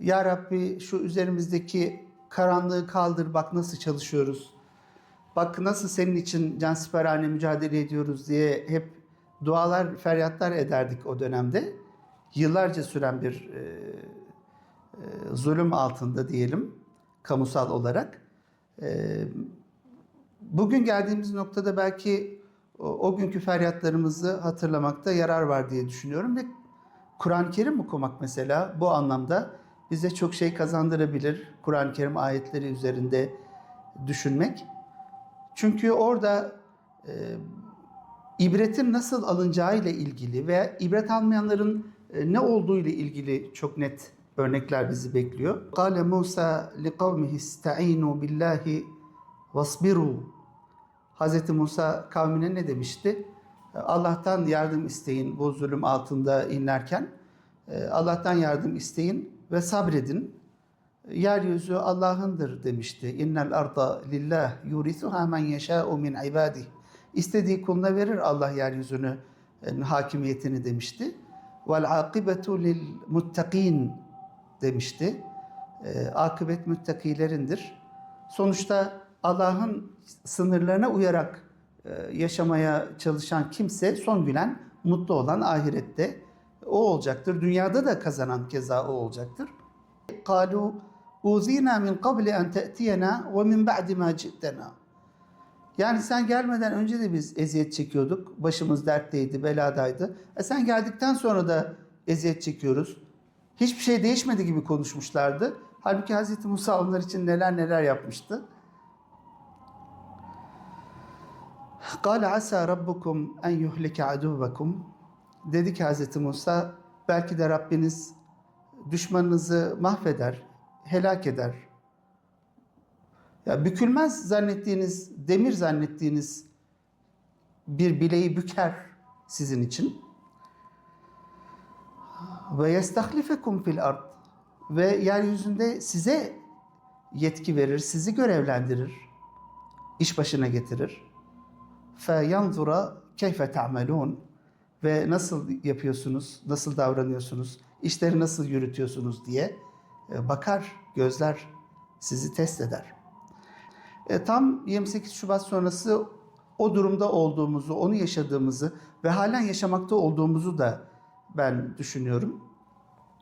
Ya Rabbi şu üzerimizdeki karanlığı kaldır bak nasıl çalışıyoruz. Bak nasıl senin için cansiperhane mücadele ediyoruz diye hep dualar, feryatlar ederdik o dönemde. Yıllarca süren bir e, e, zulüm altında diyelim kamusal olarak. E, bugün geldiğimiz noktada belki o, o günkü feryatlarımızı hatırlamakta yarar var diye düşünüyorum ve Kur'an-ı Kerim okumak mesela bu anlamda bize çok şey kazandırabilir. Kur'an-ı Kerim ayetleri üzerinde düşünmek. Çünkü orada e, ibretin nasıl alınacağı ile ilgili ve ibret almayanların e, ne olduğu ile ilgili çok net örnekler bizi bekliyor. Kale Musa li kavmihi ista'inu billahi vasbiru. Hz. Musa kavmine ne demişti? Allah'tan yardım isteyin bu zulüm altında inlerken. E, Allah'tan yardım isteyin sabredin. Yeryüzü Allah'ındır demişti. İnnel arda lillah yurisuha men yeşâ'u min ibadih. İstediği kuluna verir Allah yeryüzünü e, hakimiyetini demişti. Vel akibetu lil muttakin demişti. E, akıbet müttakilerindir. Sonuçta Allah'ın sınırlarına uyarak e, yaşamaya çalışan kimse son gülen, mutlu olan ahirette o olacaktır. Dünyada da kazanan keza o olacaktır. قالوا أوذينا من قبل أن تأتينا ومن بعد ما جئتنا. Yani sen gelmeden önce de biz eziyet çekiyorduk. Başımız dertteydi, beladaydı. E sen geldikten sonra da eziyet çekiyoruz. Hiçbir şey değişmedi gibi konuşmuşlardı. Halbuki Hz. Musa onlar için neler neler yapmıştı. قال عسى ربكم أن يهلك عدوكم Dedi ki Hz. Musa belki de Rabbiniz düşmanınızı mahveder, helak eder. Ya bükülmez zannettiğiniz, demir zannettiğiniz bir bileği büker sizin için. Ve yestahlifekum fil ard ve yeryüzünde size yetki verir, sizi görevlendirir, iş başına getirir. Fe yanzura keyfe ta'melun ve nasıl yapıyorsunuz, nasıl davranıyorsunuz, işleri nasıl yürütüyorsunuz diye e, bakar, gözler, sizi test eder. E, tam 28 Şubat sonrası o durumda olduğumuzu, onu yaşadığımızı ve halen yaşamakta olduğumuzu da ben düşünüyorum.